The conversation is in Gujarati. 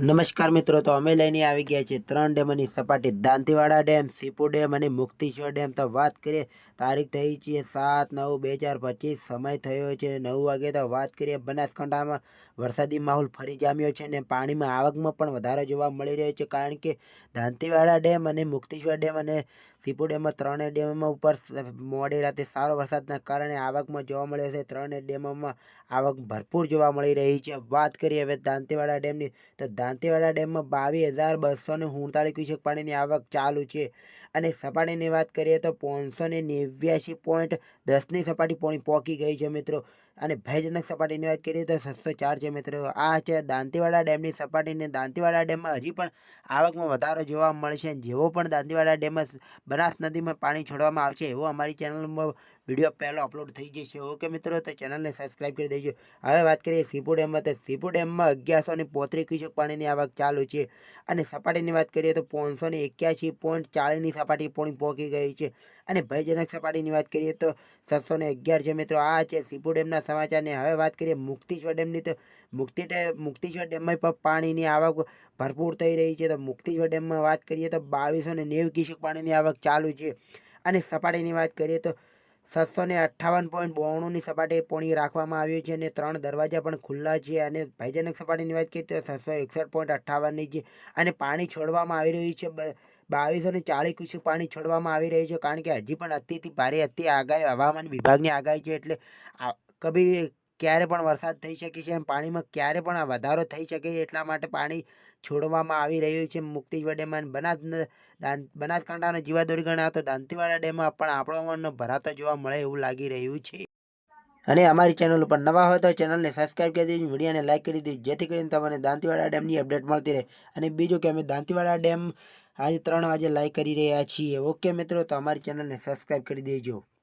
નમસ્કાર મિત્રો, તો અમે લઈને આવી ગયા છીએ ત્રણ ડેમની સપાટી દાંતીવાડા ડેમ, સીપુ ડેમ અને મુક્તિશ્વર ડેમ. તો વાત કરીએ તારીખ થઈ છે સાત નવ બે હજાર પચીસ. સમય થયો છે નવ વાગે તો વાત કરીએ બનાસકાંઠામાં. વરસાદી માહોલ ફરી જામ્યો છે અને પાણીમાં આવકમાં પણ વધારો જોવા મળી રહ્યો છે કારણ કે દાંતીવાડા ડેમ અને મુક્તિશ્વર ડેમ અને સીપુ ડેમમાં ત્રણેય ડેમોમાં ઉપર મોડી રાતે સારો વરસાદના કારણે આવકમાં જોવા મળ્યો છે. ત્રણેય ડેમોમાં આવક ભરપૂર જોવા મળી રહી છે. વાત કરીએ હવે દાંતીવાડા ડેમની. તો દાંતીવાડા ડેમમાં બાવીસ હજાર બસો ને સુડતાલીસ ક્યુસેક પાણીની આવક ચાલુ છે. અને સપાટીની વાત કરીએ તો પાંચસો ને નેવ્યાસી પોઈન્ટ દસની સપાટી પોણી પહોંચી ગઈ છે મિત્રો. અને ભયજનક સપાટીની વાત કરીએ તો સસ્તો ચાર છે મિત્રો. આ છે દાંતીવાડા ડેમની સપાટીને દાંતીવાડા ડેમમાં હજી પણ આવકમાં વધારો જોવા મળશે. જેવો પણ દાંતીવાડા ડેમમાં બનાસ નદીમાં પાણી છોડવામાં આવશે, એવો અમારી ચેનલમાં વીડિયો પહેલો અપલોડ થઈ જશે. ઓકે મિત્રો, તો ચેનલને સબસ્ક્રાઈબ કરી દેજો. હવે વાત કરીએ સીપુ ડેમમાં તો સીપુ ડેમમાં અગિયારસો ને પોત્રીસ ક્યુસેક પાણીની આવક ચાલુ છે. અને સપાટીની વાત કરીએ તો પાંચસો ને એક્યાસી પોઈન્ટ ચાળીસની સપાટી પણ પહોંચી ગઈ છે. અને ભયજનક સપાટીની વાત કરીએ તો સાતસો ને અગિયાર છે મિત્રો. આ છે સીપુ ડેમના સમાચારની હવે વાત કરીએ મુક્તિશ્વર ડેમની. તો મુક્તિ મુક્તિશ્વર ડેમમાં પણ પાણીની આવક ભરપૂર થઈ રહી છે. તો મુક્તિશ્વર ડેમમાં વાત કરીએ તો બાવીસો ને નેવું ક્યુસેક પાણીની આવક ચાલુ છે. અને સપાટીની વાત કરીએ તો સાતસો ને અઠ્ઠાવન પોઈન્ટ બોણુંની સપાટી પોણી રાખવામાં આવ્યું છે અને ત્રણ દરવાજા પણ ખુલ્લા છે અને ભયજનક સપાટીની વાત કરીએ તો સાતસો એકસઠ પોઈન્ટ અઠ્ઠાવનની છે અને પાણી છોડવામાં આવી રહ્યું છે. બાવીસો ને ચાળીસ ક્યુસેક પાણી છોડવામાં આવી રહ્યું છે કારણ કે હજી પણ અતિથી ભારે અતિ આગાહી હવામાન વિભાગની આગાહી છે એટલે કભી ક્યારે પણ વરસાદ થઈ શકે છે અને પાણીમાં ક્યારે પણ વધારો થઈ શકે છે એટલા માટે પાણી છોડવામાં આવી રહ્યું છે. મુક્તિશ્વર ડેમમાં બનાસ બનાસકાંઠાના જીવાદોરી ગણા તો દાંતીવાડા ડેમમાં પણ આપણો ભરાતો જોવા મળે એવું લાગી રહ્યું છે. અને અમારી ચેનલ ઉપર નવા હોય તો ચેનલને સબસ્ક્રાઈબ કરી દેજો, વિડીયોને લાઇક કરી દેજો, જેથી કરીને તમને દાંતીવાડા ડેમની અપડેટ મળતી રહે. અને બીજું કે અમે દાંતીવાડા ડેમ આજે ત્રણ વાગે લાઇક કરી રહ્યા છીએ. ઓકે મિત્રો, તો અમારી ચેનલને સબસ્ક્રાઈબ કરી દેજો.